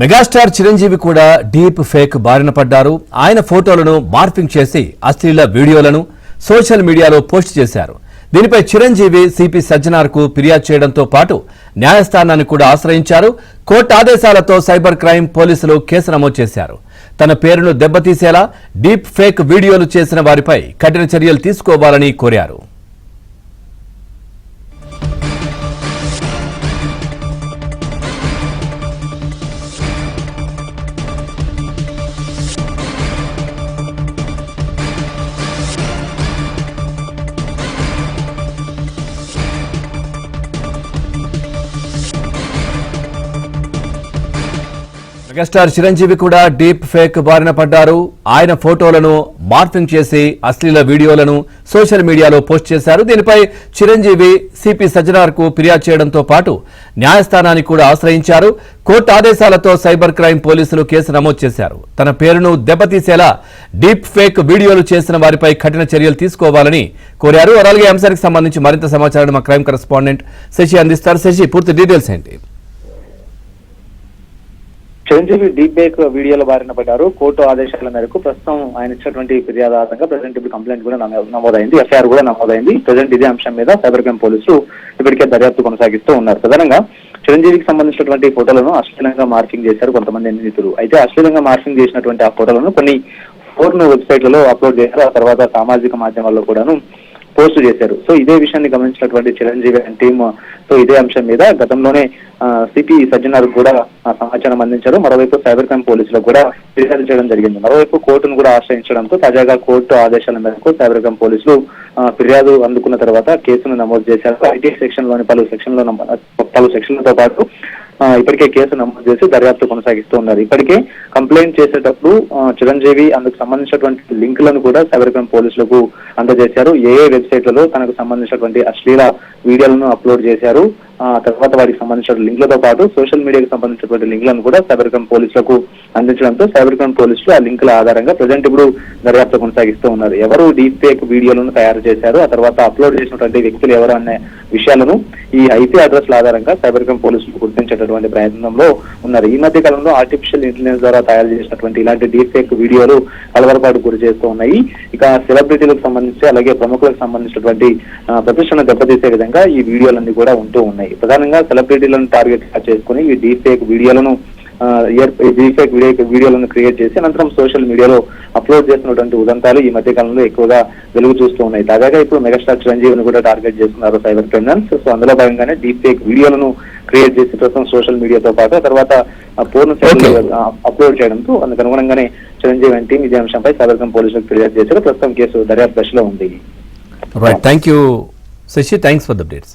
Megastar Chiranjeevi కూడా deep fake బారిన పడ్డారు. ఆయన ఫోటోలను మార్పింగ్ చేసి అశ్లీల వీడియోలను సోషల్ మీడియాలో పోస్ట్ చేశారు. దీనిపై చిరంజీవి సిపి సజ్జనార్కు ఫిర్యాదు చేయడంతో పాటు న్యాయస్థానాన్ని కూడా ఆశ్రయించారు. కోర్టు ఆదేశాలతో సైబర్ క్రైమ్ పోలీసులు కేసు నమోదు చేశారు. తన పేరును దెబ్బతీసేలా డీప్ ఫేక్ వీడియోలు చేసిన వారిపై కఠిన చర్యలు తీసుకోవాలని కోరారు. మెగాస్టార్ చిరంజీవి కూడా డీప్ ఫేక్ బారిన పడ్డారు. ఆయన ఫోటోలను మార్ఫింగ్ చేసి అశ్లీల వీడియోలను సోషల్ మీడియాలో పోస్ట్ చేశారు. దీనిపై చిరంజీవి సిపి సజ్జనార్కు ఫిర్యాదు చేయడంతో పాటు న్యాయస్థానాన్ని కూడా ఆశ్రయించారు. కోర్టు ఆదేశాలతో సైబర్ క్రైమ్ పోలీసులు కేసు నమోదు చేశారు. తన పేరును దెబ్బతీసేలా డీప్ ఫేక్ వీడియోలు చేసిన వారిపై కఠిన చర్యలు తీసుకోవాలని కోరారు. అలాగే అంశానికి సంబంధించి మరింత సమాచారం మా క్రైమ్ కరెస్పాండెంట్ శశి అందిస్తారు. శశి పూర్తి డీటెయిల్స్ ఏంటి? చిరంజీవి డీప్ బేక్ వీడియోల బారిన పడ్డారు. కోర్టు ఆదేశాల మేరకు ప్రస్తుతం ఆయన ఇచ్చినటువంటి ఫిర్యాదు ఆధారంగా ప్రజెంట్ ఇప్పుడు కంప్లైంట్ కూడా నమో- నమోదైంది. ఎఫ్ఐఆర్ కూడా నమోదైంది. ప్రజెంట్ ఇదే అంశం మీద సైబర్ క్రైమ్ పోలీసులు ఇప్పటికే దర్యాప్తు కొనసాగిస్తూ ఉన్నారు. ప్రధానంగా చిరంజీవికి సంబంధించినటువంటి ఫోటోలను అశ్లీలంగా మార్కింగ్ చేశారు కొంతమంది నిందితులు. అయితే అశ్లీలంగా మార్కింగ్ చేసినటువంటి ఆ ఫోటోలను కొన్ని ఫోర్న్ వెబ్సైట్లలో అప్లోడ్ చేశారు. ఆ తర్వాత సామాజిక మాధ్యమాల్లో కూడాను పోస్ట్ చేశారు. సో ఇదే విషయాన్ని గమనించినటువంటి చిరంజీవి అండ్ టీమ్ సో ఇదే అంశం మీద గతంలోనే సిపి సజ్జనార్ కూడా సమాచారం అందించారు. మరోవైపు సైబర్ క్రైమ్ పోలీసులకు కూడా ఫిర్యాదు చేయడం జరిగింది. మరోవైపు కోర్టును కూడా ఆశ్రయించడంతో తాజాగా కోర్టు ఆదేశాల మేరకు సైబర్ క్రైమ్ పోలీసులు ఫిర్యాదు అందుకున్న తర్వాత కేసును నమోదు చేశారు. ఐటీ సెక్షన్లోని పలు సెక్షన్లో పలు సెక్షన్లతో పాటు ఇప్పటికే కేసు నమోదు చేసి దర్యాప్తు కొనసాగిస్తూ ఉన్నారు. ఇప్పటికే కంప్లైంట్ చేసేటప్పుడు చిరంజీవి అందుకు సంబంధించినటువంటి లింకులను కూడా సైబర్ క్రైమ్ పోలీసులకు అందజేశారు. ఏ ఏ వెబ్సైట్లలో తనకు సంబంధించినటువంటి అశ్లీల వీడియోలను అప్లోడ్ చేశారు. తర్వాత వాటికి సంబంధించిన లింకులతో పాటు సోషల్ మీడియాకి సంబంధించినటువంటి లింక్లను కూడా సైబర్ క్రైమ్ పోలీసులకు అందించడంతో సైబర్ క్రైమ్ పోలీసులు ఆ లింకుల ఆధారంగా ప్రజెంట్ ఇప్పుడు దర్యాప్తు కొనసాగిస్తూ ఉన్నారు. ఎవరు డీప్ ఫేక్ వీడియోలను తయారు చేశారు ఆ తర్వాత అప్లోడ్ చేసినటువంటి వ్యక్తులు ఎవరు అనే విషయాలను ఈ ఐపీ అడ్రస్ల ఆధారంగా సైబర్ క్రైమ్ పోలీసులు గుర్తించేటటువంటి ప్రయత్నంలో ఉన్నారు. ఈ మధ్య కాలంలో ఆర్టిఫిషియల్ ఇంటెలిజెన్స్ ద్వారా తయారు చేసినటువంటి ఇలాంటి డీప్ ఫేక్ వీడియోలు కలవరపాటు గురి చేస్తూ ఉన్నాయి. ఇక సెలబ్రిటీలకు సంబంధించి అలాగే ప్రముఖులకు సంబంధించినటువంటి ప్రతిష్టను దెబ్బతీసే విధంగా ఈ వీడియోలన్నీ కూడా ఉంటూ ఉన్నాయి. ప్రధానంగా సెలబ్రిటీలను టార్గెట్ చేసుకుని ఈ డీప్ ఫేక్ వీడియోలను డీప్ ఫేక్ వీడియో వీడియోలను క్రియేట్ చేసి అనంతరం సోషల్ మీడియాలో అప్లోడ్ చేసినటువంటి ఉదంతాలు ఈ మధ్య కాలంలో ఎక్కువగా వెలుగు చూస్తూ ఉన్నాయి. తాజాగా ఇప్పుడు మెగాస్టార్ చిరంజీవిని కూడా టార్గెట్ చేస్తున్నారు సైబర్ క్రిమినల్స్. సో అందులో భాగంగానే డీప్ ఫేక్ వీడియోలను క్రియేట్ చేసి ప్రస్తుతం సోషల్ మీడియాతో పాటు తర్వాత పూర్ణ. అప్లోడ్ చేయడంతో అందుకు అనుగుణంగానే చిరంజీవి అండ్ టీం ఇదే అంశంపై క్రైమ్ పోలీసులకు ఫిర్యాదు చేశారు. ప్రస్తుతం కేసు దర్యాప్తు దశలో ఉంది. Right thank you Shashi thanks for the updates